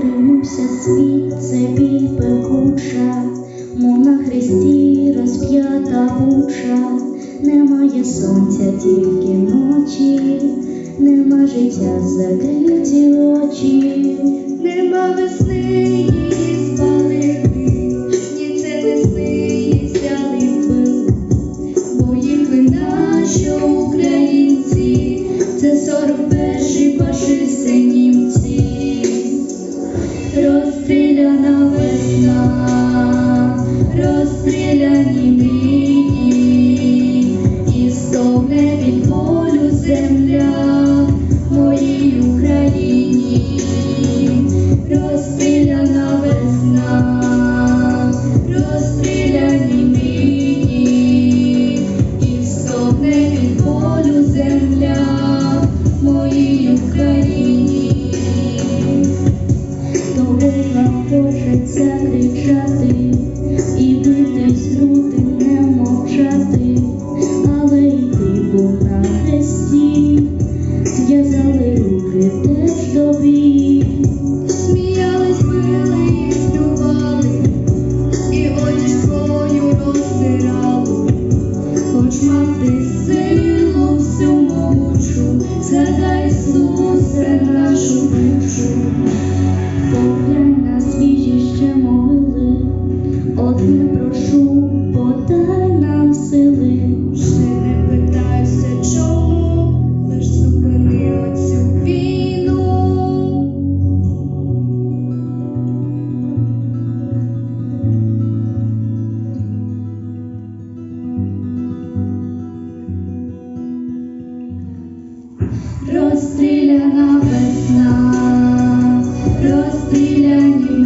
стринувся світ, це біль пекуча, мов на хресті розп'ята буча, немає сонця, тільки ночі, нема життя закриті очі, нема весни. Що українці це сорок перший. розстріляні мрії, і стогне від полю земля моїй Україні, розстріляна весна, розстріляні мрії, і стогне від полю земля моїй Україні, то вина хочеться кричати. мати силу всю мучу, згадай. розстріляна весна, розстріляні.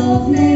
of me.